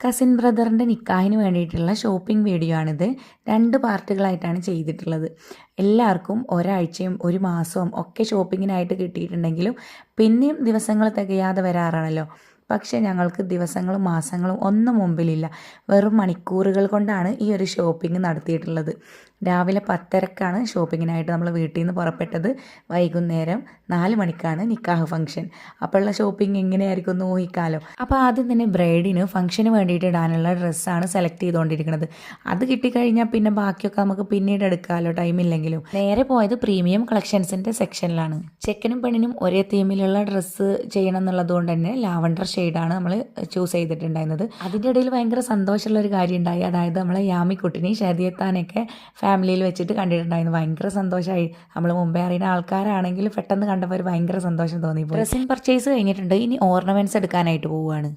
Cousin ബ്രദറിന്റെ നിക്കാഹിന് വേണ്ടിയിട്ടുള്ള shopping video ആണിത്. രണ്ട് പാർട്ടുകളായിട്ടാണ് ചെയ്തിട്ടുള്ളത്. എല്ലാവർക്കും ഒരാഴ്ചയും ഒരു മാസവും ഒക്കെ ഷോപ്പിങ്ങിനായിട്ട് കിട്ടിയിട്ടുണ്ടെങ്കിലും പിന്നെയും ദിവസങ്ങൾ തികയാതെ വരാറാണല്ലോ. പക്ഷേ ഞങ്ങൾക്ക് ദിവസങ്ങളും മാസങ്ങളും ഒന്നും മുമ്പിലില്ല. വെറും മണിക്കൂറുകൾ കൊണ്ടാണ് ഈ ഒരു ഷോപ്പിംഗ് നടത്തിയിട്ടുള്ളത്. രാവിലെ പത്തരക്കാണ് ഷോപ്പിങ്ങിനായിട്ട് നമ്മൾ വീട്ടിൽ നിന്ന് പുറപ്പെട്ടത്. വൈകുന്നേരം നാല് മണിക്കാണ് നിക്കാഹ് ഫംഗ്ഷൻ. അപ്പോഴുള്ള ഷോപ്പിംഗ് എങ്ങനെയായിരിക്കും ഊഹിക്കാലോ. അപ്പോൾ ആദ്യം തന്നെ ബ്രൈഡിന് ഫംഗ്ഷന് വേണ്ടിയിട്ട് ഇടാനുള്ള ഡ്രസ്സാണ് സെലക്ട് ചെയ്തുകൊണ്ടിരിക്കുന്നത് അത് കിട്ടിക്കഴിഞ്ഞാൽ പിന്നെ ബാക്കിയൊക്കെ നമുക്ക് പിന്നീട് എടുക്കാമല്ലോ ടൈമില്ലെങ്കിലും നേരെ പോയത് പ്രീമിയം കളക്ഷൻസിന്റെ സെക്ഷനിലാണ്. ചെക്കനും പെണ്ണിനും ഒരേ തീമിലുള്ള ഡ്രസ്സ് ചെയ്യണം എന്നുള്ളതുകൊണ്ട് തന്നെ ലാവണ്ടർ ഷെയ്ഡാണ് നമ്മൾ ചൂസ് ചെയ്തിട്ടുണ്ടായിരുന്നത്. അതിന്റെ ഇടയിൽ ഭയങ്കര സന്തോഷമുള്ള ഒരു കാര്യം ഉണ്ടായി. അതായത് നമ്മളെ യാമിക്കുട്ടിനെ ഷെദിയത്താനൊക്കെ ഫാമിലിയിൽ വെച്ചിട്ട് കണ്ടിട്ടുണ്ടായിരുന്നു. ഭയങ്കര സന്തോഷമായി. നമ്മൾ മുമ്പേ അറിയുന്ന ആൾക്കാരാണെങ്കിൽ പെട്ടെന്ന് കണ്ടപ്പോൾ ഒരു ഭയങ്കര സന്തോഷം തോന്നി ഡ്രസ്സിങ് പർച്ചേസ് കഴിഞ്ഞിട്ടുണ്ട്. ഇനി ഓർണമെന്റ്സ് എടുക്കാനായിട്ട് പോവുകയാണ്.